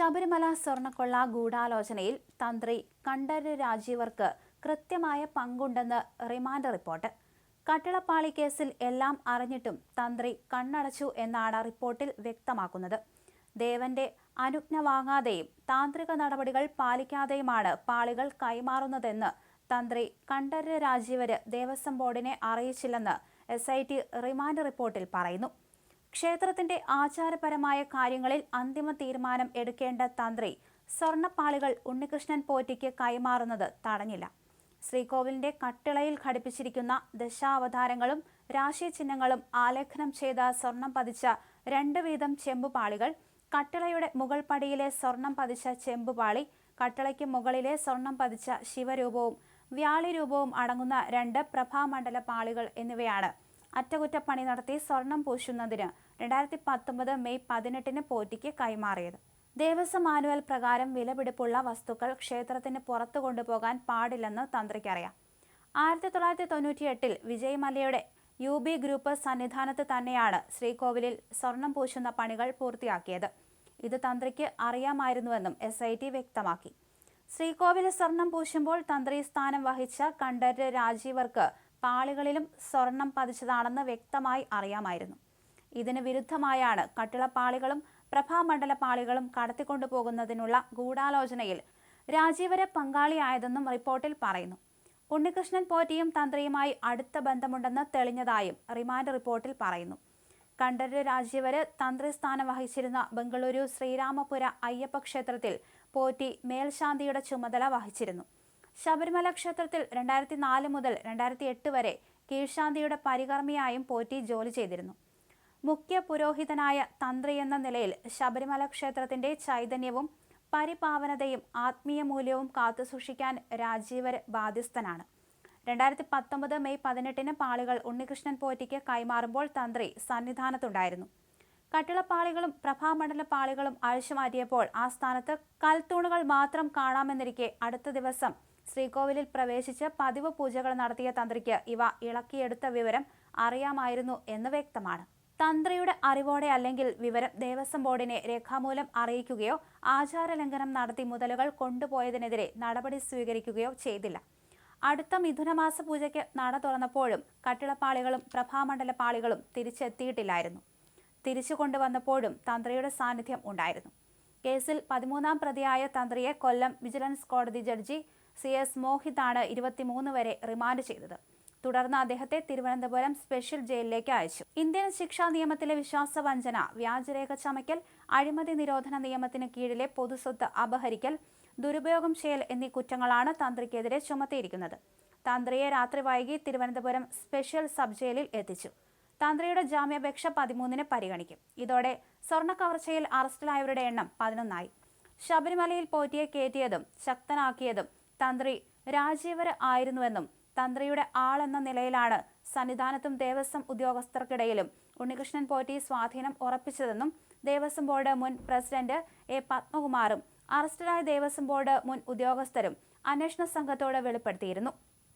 ശബരിമല സ്വർണക്കൊള്ള ഗൂഢാലോചനയിൽ തന്ത്രി കണ്ഠര് രാജീവർക്ക് കൃത്യമായ പങ്കുണ്ടെന്ന് റിമാൻഡ് റിപ്പോർട്ട്. കട്ടിളപ്പാളി കേസിൽ എല്ലാം അറിഞ്ഞിട്ടും തന്ത്രി കണ്ണടച്ചു എന്നാണ് റിപ്പോർട്ടിൽ വ്യക്തമാക്കുന്നത്. ദേവന്റെ അനുജ്ഞ വാങ്ങാതെയും താന്ത്രിക നടപടികൾ പാലിക്കാതെയുമാണ് പാളികൾ കൈമാറുന്നതെന്ന് തന്ത്രി കണ്ഠര് രാജീവര് ദേവസ്വം ബോർഡിനെ അറിയിച്ചില്ലെന്ന് എസ് ഐ ടി റിമാൻഡ് റിപ്പോർട്ടിൽ പറയുന്നു. ക്ഷേത്രത്തിന്റെ ആചാരപരമായ കാര്യങ്ങളിൽ അന്തിമ തീരുമാനം എടുക്കേണ്ട തന്ത്രി സ്വർണപ്പാളികൾ ഉണ്ണികൃഷ്ണൻ പോറ്റിക്ക് കൈമാറുന്നത് തടഞ്ഞില്ല. ശ്രീകോവിലിന്റെ കട്ടിളയിൽ ഘടിപ്പിച്ചിരിക്കുന്ന ദശാവതാരങ്ങളും രാശിചിഹ്നങ്ങളും ആലേഖനം ചെയ്ത സ്വർണം പതിച്ച രണ്ട് വീതം ചെമ്പുപാളികൾ കട്ടിളയുടെ മുകൾ പടിയിലെ സ്വർണം പതിച്ച ചെമ്പുപാളി കട്ടിളയ്ക്ക് മുകളിലെ സ്വർണം പതിച്ച ശിവരൂപവും വ്യാളിരൂപവും അടങ്ങുന്ന രണ്ട് പ്രഭാമണ്ഡല പാളികൾ എന്നിവയാണ് അറ്റകുറ്റപ്പണി നടത്തി സ്വർണം പൂശുന്നതിന് രണ്ടായിരത്തി പത്തൊമ്പത് മെയ് പതിനെട്ടിന് പോറ്റിക്ക് കൈമാറിയത്. ദേവസ്വം മാനുവൽ പ്രകാരം വിലപിടിപ്പുള്ള വസ്തുക്കൾ ക്ഷേത്രത്തിന് പുറത്തു കൊണ്ടുപോകാൻ പാടില്ലെന്ന് തന്ത്രിക്കറിയാം. ആയിരത്തി തൊള്ളായിരത്തി തൊണ്ണൂറ്റി എട്ടിൽ വിജയ് മല്യയുടെ യു ബി ഗ്രൂപ്പ് സന്നിധാനത്ത് തന്നെയാണ് ശ്രീകോവിലിൽ സ്വർണം പൂശുന്ന പണികൾ പൂർത്തിയാക്കിയത്. ഇത് തന്ത്രിക്ക് അറിയാമായിരുന്നുവെന്നും എസ് ഐ ടി വ്യക്തമാക്കി. ശ്രീകോവിൽ സ്വർണം പൂശുമ്പോൾ തന്ത്രി സ്ഥാനം വഹിച്ച കണ്ഠര് രാജീവർക്ക് പാളികളിലും സ്വർണം പതിച്ചതാണെന്ന് വ്യക്തമായി അറിയാമായിരുന്നു. ഇതിന് വിരുദ്ധമായാണ് കട്ടിളപ്പാളികളും പ്രഭാമണ്ഡല പാളികളും കടത്തിക്കൊണ്ടുപോകുന്നതിനുള്ള ഗൂഢാലോചനയിൽ രാജീവരെ പങ്കാളിയായതെന്നും റിപ്പോർട്ടിൽ പറയുന്നു. ഉണ്ണികൃഷ്ണൻ പോറ്റിയും തന്ത്രിയുമായി അടുത്ത ബന്ധമുണ്ടെന്ന് തെളിഞ്ഞതായും റിമാൻഡ് റിപ്പോർട്ടിൽ പറയുന്നു. കണ്ഠര് രാജീവര് തന്ത്രിസ്ഥാനം വഹിച്ചിരുന്ന ബംഗളൂരു ശ്രീരാമപുര അയ്യപ്പ ക്ഷേത്രത്തിൽ പോറ്റി മേൽശാന്തിയുടെ ചുമതല വഹിച്ചിരുന്നു. ശബരിമല ക്ഷേത്രത്തിൽ രണ്ടായിരത്തി നാല് മുതൽ രണ്ടായിരത്തി എട്ട് വരെ കീഴ്ശാന്തിയുടെ പരികർമ്മിയായും പോറ്റി ജോലി ചെയ്തിരുന്നു. മുഖ്യ പുരോഹിതനായ തന്ത്രി എന്ന നിലയിൽ ശബരിമല ക്ഷേത്രത്തിന്റെ ചൈതന്യവും പരിപാവനതയും ആത്മീയ മൂല്യവും കാത്തുസൂക്ഷിക്കാൻ രാജീവർ ബാധ്യസ്ഥനാണ്. രണ്ടായിരത്തി പത്തൊമ്പത് മെയ് പതിനെട്ടിന് പാളികൾ ഉണ്ണികൃഷ്ണൻ പോറ്റിക്ക് കൈമാറുമ്പോൾ തന്ത്രി സന്നിധാനത്തുണ്ടായിരുന്നു. കട്ടിളപ്പാളികളും പ്രഭാമണ്ഡല പാളികളും അഴിച്ചുമാറ്റിയപ്പോൾ ആ സ്ഥാനത്ത് കൽത്തൂണുകൾ മാത്രം കാണാമെന്നിരിക്കെ അടുത്ത ദിവസം ശ്രീകോവിലിൽ പ്രവേശിച്ച് പതിവ് പൂജകൾ നടത്തിയ തന്ത്രിക്ക് ഇവ ഇളക്കിയെടുത്ത വിവരം അറിയാമായിരുന്നു എന്ന് വ്യക്തമാണ്. തന്ത്രിയുടെ അറിവോടെ അല്ലെങ്കിൽ വിവരം ദേവസ്വം ബോർഡിനെ രേഖാമൂലം അറിയിക്കുകയോ ആചാരലംഘനം നടത്തി മുതലുകൾ കൊണ്ടുപോയതിനെതിരെ നടപടി സ്വീകരിക്കുകയോ ചെയ്തില്ല. അടുത്ത മിഥുനമാസ പൂജയ്ക്ക് നട തുറന്നപ്പോഴും കട്ടിളപ്പാളികളും പ്രഭാമണ്ഡല പാളികളും തിരിച്ചെത്തിയിട്ടില്ലായിരുന്നു. തിരിച്ചു കൊണ്ടുവന്നപ്പോഴും തന്ത്രിയുടെ സാന്നിധ്യം ഉണ്ടായിരുന്നു. കേസിൽ പതിമൂന്നാം പ്രതിയായ തന്ത്രിയെ കൊല്ലം വിജിലൻസ് കോടതി ജഡ്ജി സി എസ് മോഹിതാണ് ഇരുപത്തിമൂന്ന് വരെ റിമാൻഡ് ചെയ്തത്. തുടർന്ന് അദ്ദേഹത്തെ തിരുവനന്തപുരം സ്പെഷ്യൽ ജയിലിലേക്ക് അയച്ചു. ഇന്ത്യൻ ശിക്ഷാ നിയമത്തിലെ വിശ്വാസവഞ്ചന വ്യാജരേഖ ചമയ്ക്കൽ അഴിമതി നിരോധന നിയമത്തിന് കീഴിലെ പൊതുസ്വത്ത് അപഹരിക്കൽ ദുരുപയോഗം ചെയ്യൽ എന്നീ കുറ്റങ്ങളാണ് തന്ത്രിക്കെതിരെ ചുമത്തിയിരിക്കുന്നത്. തന്ത്രിയെ രാത്രി വൈകി തിരുവനന്തപുരം സ്പെഷ്യൽ സബ് ജയിലിൽ എത്തിച്ചു. തന്ത്രിയുടെ ജാമ്യാപേക്ഷ പതിമൂന്നിന് പരിഗണിക്കും. ഇതോടെ സ്വർണ കവർച്ചയിൽ അറസ്റ്റിലായവരുടെ എണ്ണം പതിനൊന്നായി. ശബരിമലയിൽ പോറ്റിയെ കയറ്റിയതും ശക്തനാക്കിയതും തന്ത്രി രാജീവര് ആയിരുന്നുവെന്നും തന്ത്രിയുടെ ആളെന്ന നിലയിലാണ് സന്നിധാനത്തും ദേവസ്വം ഉദ്യോഗസ്ഥർക്കിടയിലും ഉണ്ണികൃഷ്ണൻ പോറ്റി സ്വാധീനം ഉറപ്പിച്ചതെന്നും ദേവസ്വം ബോർഡ് മുൻ പ്രസിഡന്റ് എ പത്മകുമാറും അറസ്റ്റിലായ ദേവസ്വം ബോർഡ് മുൻ ഉദ്യോഗസ്ഥരും അന്വേഷണ സംഘത്തോട് വെളിപ്പെടുത്തിയിരുന്നു